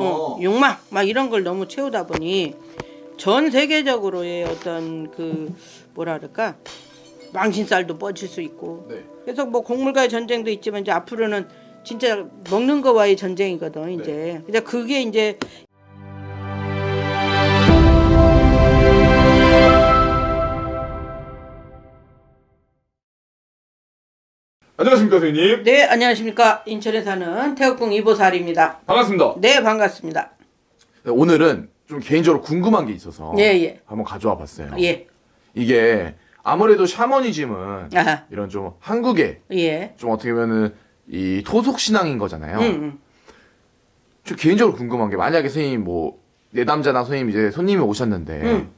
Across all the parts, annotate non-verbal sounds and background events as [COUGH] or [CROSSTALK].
어, 어. 욕망 막 이런 걸 너무 채우다 보니 전 세계적으로의 어떤 그 뭐라 그럴까 망신살도 뻗칠 수 있고 네. 그래서 뭐 곡물과의 전쟁도 있지만 이제 앞으로는 진짜 먹는 거와의 전쟁이거든 이제 근데 그게 이제 안녕하십니까 선생님. 네 안녕하십니까 인천에 사는 태국궁 이보살입니다 반갑습니다. 네 반갑습니다 네, 오늘은 좀 개인적으로 궁금한 게 있어서 예 예 한번 가져와 봤어요. 예. 이게 아무래도 샤머니즘은 아하 이런 좀 한국의 예 좀 어떻게 보면은 이 토속 신앙인 거잖아요. 음, 음. 좀 개인적으로 궁금한 게 만약에 선생님 뭐 내담자나 선생님 이제 손님이 오셨는데 음.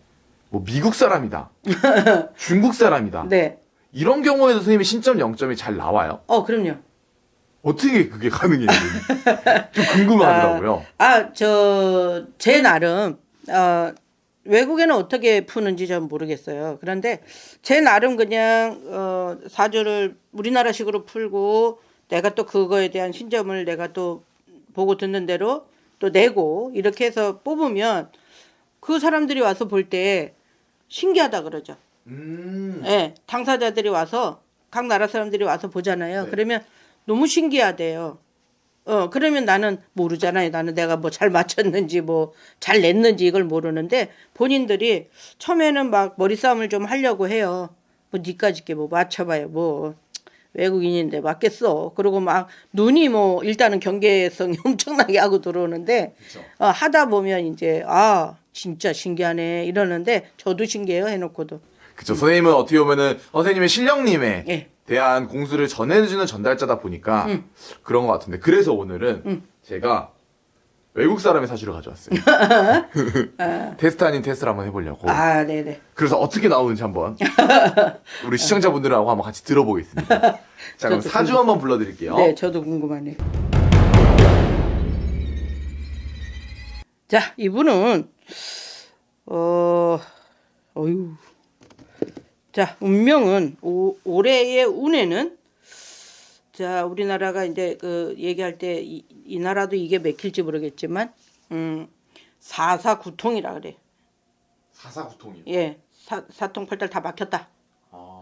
뭐 미국 사람이다, [LAUGHS] 중국 사람이다 네. 이런 경우에도 선생님이 신점 0점이 잘 나와요. 어, 그럼요. 어떻게 그게 가능해요? 좀 궁금하더라고요. [LAUGHS] 아, 저, 제 나름, 어, 외국에는 어떻게 푸는지 전 모르겠어요. 그런데 제 나름 그냥, 어, 사주를 우리나라식으로 풀고 내가 또 그거에 대한 신점을 내가 또 보고 듣는 대로 또 내고 이렇게 해서 뽑으면 그 사람들이 와서 볼 때 신기하다 그러죠. 음. 예, 당사자들이 와서 각 나라 사람들이 와서 보잖아요. 네. 그러면 너무 신기하대요. 어, 그러면 나는 모르잖아요. 나는 내가 뭐 잘 맞췄는지 뭐 잘 냈는지 이걸 모르는데 본인들이 처음에는 막 머리 싸움을 좀 하려고 해요. 뭐 니까짓 게 뭐 맞춰봐요. 뭐 외국인인데 맞겠어. 그리고 막 눈이 뭐 일단은 경계성이 [LAUGHS] 엄청나게 하고 들어오는데 그쵸. 어, 하다 보면 이제 아 진짜 신기하네 이러는데 저도 신기해요 해놓고도 그쵸. 선생님은 어떻게 보면은 선생님의 신령님에 예. 대한 공수를 전해주는 전달자다 보니까 음. 그런 것 같은데 그래서 오늘은 제가 외국 사람의 사주를 가져왔어요. [LAUGHS] 테스트 아닌 테스트를 한번 해보려고. 아 네네 그래서 어떻게 나오는지 한번 [LAUGHS] 우리 시청자분들하고 한번 같이 들어보겠습니다. [LAUGHS] 자 그럼 저도 사주 한번 불러드릴게요. 네, 저도 궁금하네요. 자, 이분은 어, 어유. 자, 운명은 오, 올해의 운에는 자, 우리나라가 이제 그 얘기할 때이 나라도 이게 맥힐지 모르겠지만 음, 사사구통이라 그래. 사사구통이요. 예. 사, 사통팔달 다 막혔다. 아,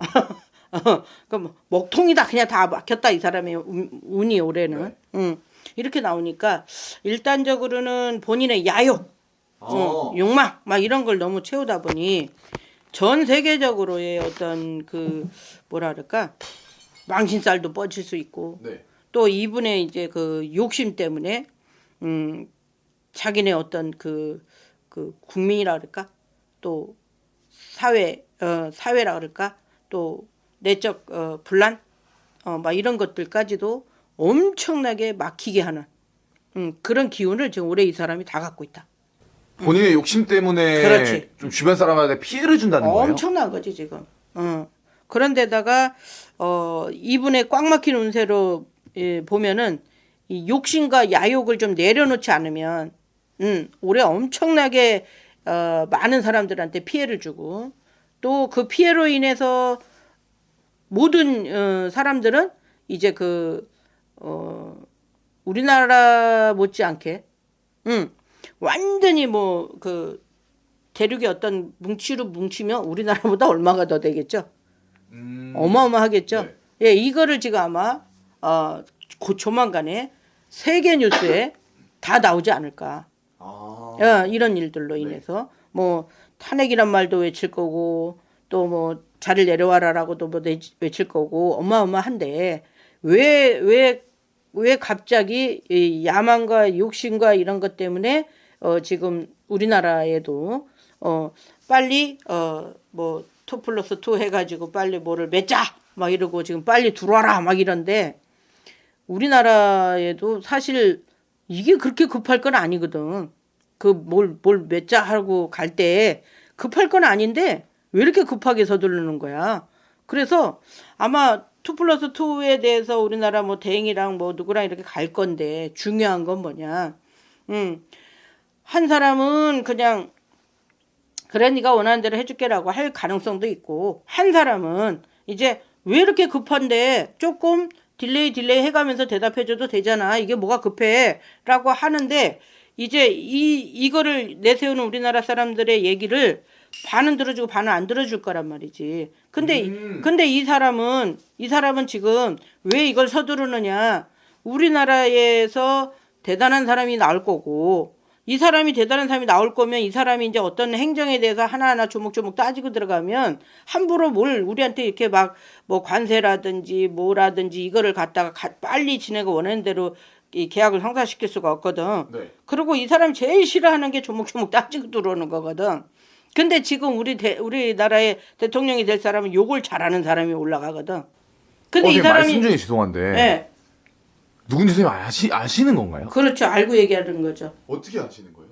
[LAUGHS] 그럼 먹통이다 그냥 다 막혔다 이 사람의 운, 운이 올해는 응. 이렇게 나오니까 일단적으로는 본인의 야욕 어, 욕망 막 이런 걸 너무 채우다 보니 전 세계적으로의 어떤 그 뭐라 그럴까 망신살도 뻗칠 수 있고 네. 또 이분의 이제 그 욕심 때문에 음 자기네 어떤 그그 국민이라 그럴까 또 사회 어 사회라 그럴까 또 내적 어 분란 어막 이런 것들까지도 엄청나게 막히게 하는 음 그런 기운을 지금 올해 이 사람이 다 갖고 있다. 본인의 욕심 때문에 그렇지. 좀 주변 사람한테 피해를 준다는 거예요. 엄청난 거지 지금. 어. 그런데다가 어 이분의 꽉 막힌 운세로 예, 보면은 이 욕심과 야욕을 좀 내려놓지 않으면 음, 올해 엄청나게 어, 많은 사람들한테 피해를 주고 또 그 피해로 인해서 모든 어, 사람들은 이제 그 어, 우리나라 못지않게 음, 완전히 뭐 그 대륙의 어떤 뭉치로 뭉치면 우리나라보다 얼마가 더 되겠죠. 음, 어마어마하겠죠. 네. 예, 이거를 지금 아마 어, 곧 조만간에 세계 뉴스에 다 나오지 않을까. 아, 어, 이런 일들로 인해서 뭐 탄핵이란 말도 외칠 거고 또 뭐 자를 내려와라라고도 뭐 내- 외칠 거고 어마어마한데 왜 왜 왜 갑자기 이 야망과 욕심과 이런 것 때문에 어 지금 우리나라에도 어 빨리 어뭐투 플러스 투 해가지고 빨리 뭐를 맺자 막 이러고 지금 빨리 들어와라 막 이런데 우리나라에도 사실 이게 그렇게 급할 건 아니거든. 그 뭘 뭘 맺자 하고 갈 때 급할 건 아닌데 왜 이렇게 급하게 서두르는 거야? 그래서 아마 투 플러스 투에 대해서 우리나라 뭐 대행이랑 뭐 누구랑 이렇게 갈 건데 중요한 건 뭐냐? 음. 한 사람은 그냥 그래 네가 원하는 대로 해줄게라고 할 가능성도 있고 한 사람은 이제 왜 이렇게 급한데 조금 딜레이 딜레이 해가면서 대답해줘도 되잖아 이게 뭐가 급해 라고 하는데 이제 이 이거를 내세우는 우리나라 사람들의 얘기를 반은 들어주고 반은 안 들어줄 거란 말이지. 근데 음. 근데 이 사람은 이 사람은 지금 왜 이걸 서두르느냐? 우리나라에서 대단한 사람이 나올 거고 이 사람이 대단한 사람이 나올 거면 이 사람이 이제 어떤 행정에 대해서 하나하나 조목조목 따지고 들어가면 함부로 뭘 우리한테 이렇게 막 뭐 관세라든지 뭐라든지 이거를 갖다가 가- 빨리 지내고 원하는 대로 이 계약을 성사시킬 수가 없거든. 네. 그리고 이 사람 제일 싫어하는 게 조목조목 [LAUGHS] 따지고 들어오는 거거든. 근데 지금 우리 대, 우리나라의 대통령이 될 사람은 욕을 잘하는 사람이 올라가거든. 근데 어, 이 사람이 말씀 중에 죄송한데 예, 누군지 선생님 아시 아시는 건가요? 그렇죠. 알고 얘기하는 거죠. 어떻게 아시는 거예요?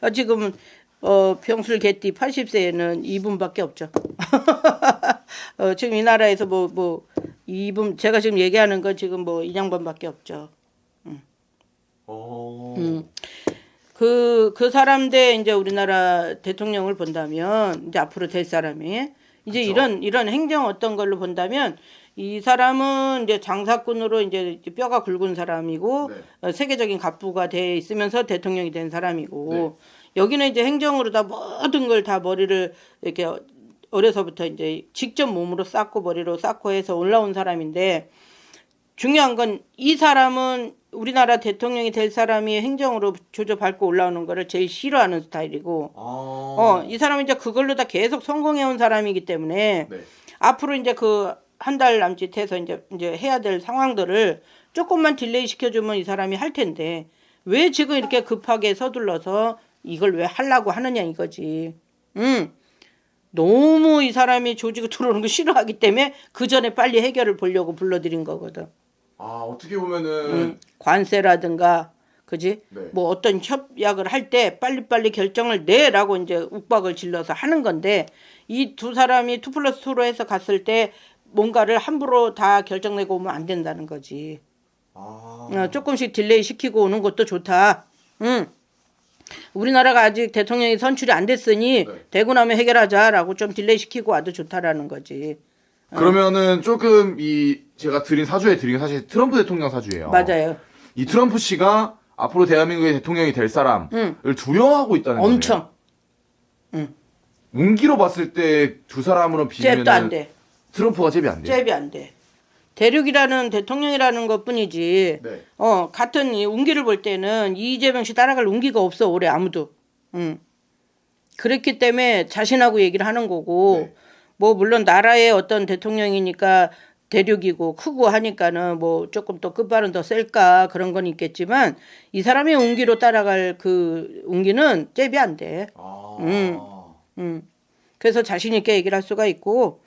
아, [LAUGHS] 지금 어, 병술 개띠 80세에는 2분밖에 없죠. [LAUGHS] 어, 지금 이 나라에서 뭐뭐 2분 제가 지금 얘기하는 건 지금 뭐 인양반밖에 없죠. 어. 음. 그, 그 사람 대 이제 우리나라 대통령을 본다면, 이제 앞으로 될 사람이, 이제 그쵸. 이런, 이런 행정 어떤 걸로 본다면, 이 사람은 이제 장사꾼으로 이제 뼈가 굵은 사람이고, 네. 어, 세계적인 갑부가 돼 있으면서 대통령이 된 사람이고, 네. 여기는 이제 행정으로 다 모든 걸 다 머리를 이렇게 어려서부터 이제 직접 몸으로 쌓고 머리로 쌓고 해서 올라온 사람인데, 중요한 건 이 사람은 우리나라 대통령이 될 사람이 행정으로 조조 밟고 올라오는 거를 제일 싫어하는 스타일이고, 아. 어, 이 사람은 이제 그걸로 다 계속 성공해온 사람이기 때문에 네. 앞으로 이제 그 한 달 남짓 해서 이제 이제 해야 될 상황들을 조금만 딜레이 시켜주면 이 사람이 할 텐데 왜 지금 이렇게 급하게 서둘러서 이걸 왜 하려고 하느냐 이거지. 음. 너무 이 사람이 조지고 들어오는 거 싫어하기 때문에 그 전에 빨리 해결을 보려고 불러들인 거거든. 아 어떻게 보면은 음, 관세라든가 그지 네. 뭐 어떤 협약을 할 때 빨리빨리 결정을 내라고 이제 욱박을 질러서 하는 건데 이 두 사람이 투 플러스 투로 해서 갔을 때 뭔가를 함부로 다 결정내고 오면 안 된다는 거지. 아. 어, 조금씩 딜레이 시키고 오는 것도 좋다. 응. 우리나라가 아직 대통령이 선출이 안 됐으니 네. 되고 나면 해결하자라고 좀 딜레이 시키고 와도 좋다라는 거지. 그러면은 조금 이 제가 드린 사주에 드린 게 사실 트럼프 대통령 사주예요. 맞아요. 이 트럼프 씨가 앞으로 대한민국의 대통령이 될 사람을 두려워하고 있다는 거예요. 엄청 운기로 봤을 때 두 사람으로 비교면 안 돼. 트럼프가 잽이 안 돼요. 잽이 안 돼. 대륙이라는 대통령이라는 것 뿐이지. 네. 어 같은 이 운기를 볼 때는 이재명 씨 따라갈 운기가 없어 올해 아무도. 응. 그렇기 때문에 자신하고 얘기를 하는 거고 네. 뭐 물론 나라의 어떤 대통령이니까 대륙이고 크고 하니까는 뭐 조금 더 끝발은 더 셀까 그런 건 있겠지만 이 사람의 운기로 따라갈 그 운기는 잽이 안 돼. 아. 음. 음. 그래서 자신 있게 얘기를 할 수가 있고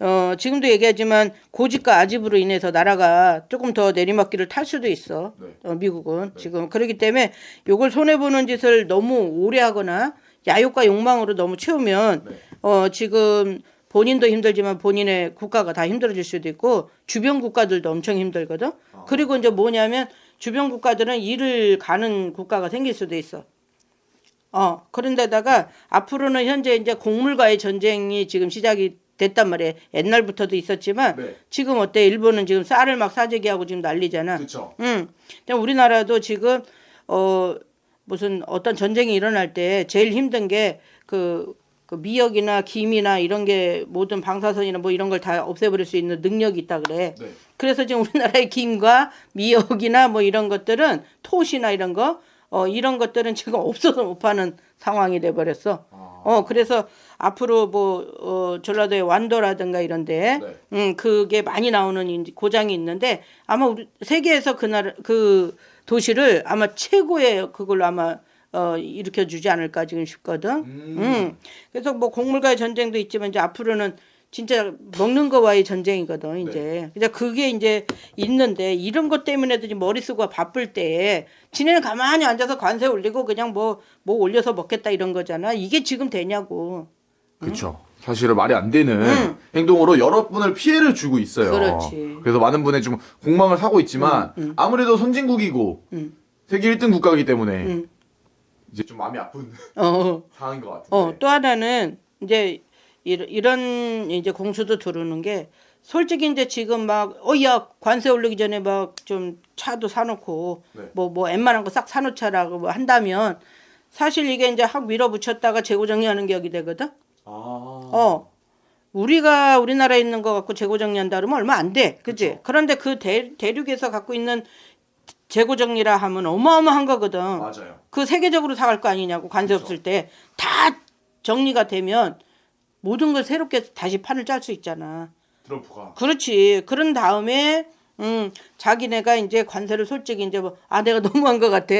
어 지금도 얘기하지만 고집과 아집으로 인해서 나라가 조금 더 내리막길을 탈 수도 있어. 네. 어, 미국은 지금 그렇기 때문에 요걸 손해 보는 짓을 너무 오래 하거나 야욕과 욕망으로 너무 채우면 네. 어 지금 본인도 힘들지만 본인의 국가가 다 힘들어질 수도 있고 주변 국가들도 엄청 힘들거든. 아. 그리고 이제 뭐냐면 주변 국가들은 일을 가는 국가가 생길 수도 있어. 어, 그런데다가 앞으로는 현재 이제 곡물과의 전쟁이 지금 시작이 됐단 말이에요. 옛날부터도 있었지만 네. 지금 어때? 일본은 지금 쌀을 막 사재기 하고 지금 난리잖아. 그렇죠. 응. 근데 우리나라도 지금 어 무슨 어떤 전쟁이 일어날 때 제일 힘든 게그 그 미역이나 김이나 이런 게 모든 방사선이나 뭐 이런 걸 다 없애버릴 수 있는 능력이 있다 그래. 네. 그래서 지금 우리나라의 김과 미역이나 뭐 이런 것들은 톳이나 이런 거, 어, 이런 것들은 지금 없어서 못 파는 상황이 돼버렸어. 아. 어, 그래서 앞으로 뭐, 어, 전라도의 완도라든가 이런데, 네. 음, 그게 많이 나오는 고장이 있는데 아마 우리 세계에서 그 나라, 그 도시를 아마 최고의 그걸로 아마 어, 일으켜 주지 않을까 지금 싶거든. 음. 음. 그래서 뭐 곡물과의 전쟁도 있지만 이제 앞으로는 진짜 먹는 거와의 전쟁이거든 이제. 이제 그게 이제 있는데 이런 것 때문에도 지금 머리 쓰고 바쁠 때 지네는 가만히 앉아서 관세 올리고 그냥 뭐뭐 올려서 먹겠다 이런 거잖아. 이게 지금 되냐고. 그렇죠. 사실은 말이 안 되는 행동으로 여러분을 피해를 주고 있어요. 그렇지. 그래서 많은 분의 좀 공망을 사고 있지만 아무래도 선진국이고 음. 세계 1등 국가이기 때문에 음. 이제 좀 마음이 아픈 [LAUGHS] 어. 상황인 것 같은데. 어, 또 하나는 이제 이런, 이런 이제 공수도 들어오는 게 솔직히 이제 지금 막 어 야 관세 올리기 전에 막 좀 차도 사놓고 네. 뭐뭐 웬만한 거 싹 사놓자라고 뭐 한다면 사실 이게 이제 확 밀어붙였다가 재고 정리하는 격이 되거든. 아. 어. 우리가 우리나라에 있는 거 갖고 재고 정리한다 그러면 얼마 안 돼. 그지? 그런데 그 대, 대륙에서 갖고 있는 재고 정리라 하면 어마어마한 거거든. 맞아요. 그 세계적으로 사갈 거 아니냐고 관세 없을 때 다 정리가 되면 모든 걸 새롭게 다시 판을 짤 수 있잖아. 트럼프가 그렇지. 그런 다음에 음 자기네가 이제 관세를 솔직히 이제 뭐 아 내가 [LAUGHS] 너무한 것 같아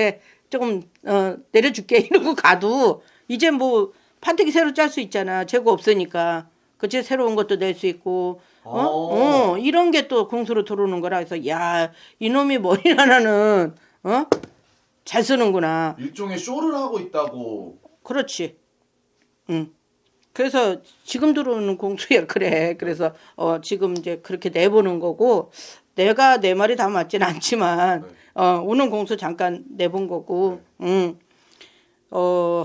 조금 어 내려줄게 이러고 가도 이제 뭐 판때기 새로 짤 수 있잖아. 재고 없으니까 그치 새로운 것도 낼 수 있고 어? 어. 어 이런 게 또 공수로 들어오는 거라 해서 야 이놈이 머리 하나는 어 잘 쓰는구나. 일종의 쇼를 하고 있다고 그렇지. 응. 그래서 지금 들어오는 공수야 그래. 그래서 어 지금 이제 그렇게 내보는 거고 내가 내 말이 다 맞진 않지만 네. 어 오는 공수 잠깐 내본 거고. 응. 어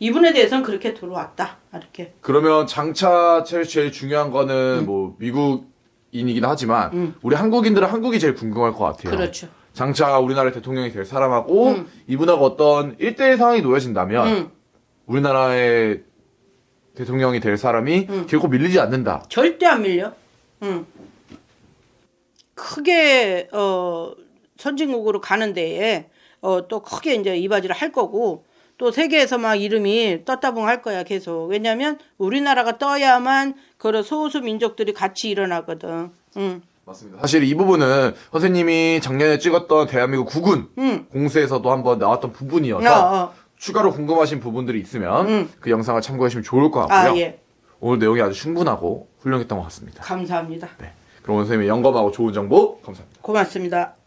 이분에 대해서는 그렇게 들어왔다. 이렇게. 그러면 장차 제일, 제일 중요한 거는 뭐 미국인이긴 하지만 우리 한국인들은 한국이 제일 궁금할 것 같아요. 그렇죠. 장차 우리나라 대통령이 될 사람하고 이분하고 어떤 1대1 상황이 놓여진다면 응. 우리나라의 대통령이 될 사람이 결코 밀리지 않는다. 절대 안 밀려. 응. 크게 어 선진국으로 가는 데에 어 또 크게 이제 이바지를 할 거고 또 세계에서 막 이름이 떴다봉 할 거야 계속. 왜냐면 우리나라가 떠야만 그런 소수 민족들이 같이 일어나거든. 응. 맞습니다. 사실 이 부분은 선생님이 작년에 찍었던 대한민국 국군 응. 공수에서도 한번 나왔던 부분이어서 어, 어. 추가로 궁금하신 부분들이 있으면 음. 그 영상을 참고하시면 좋을 것 같고요. 아 예. 오늘 내용이 아주 충분하고 훌륭했던 것 같습니다. 감사합니다. 네. 그럼 오늘 선생님의 영검하고 좋은 정보 감사합니다. 고맙습니다.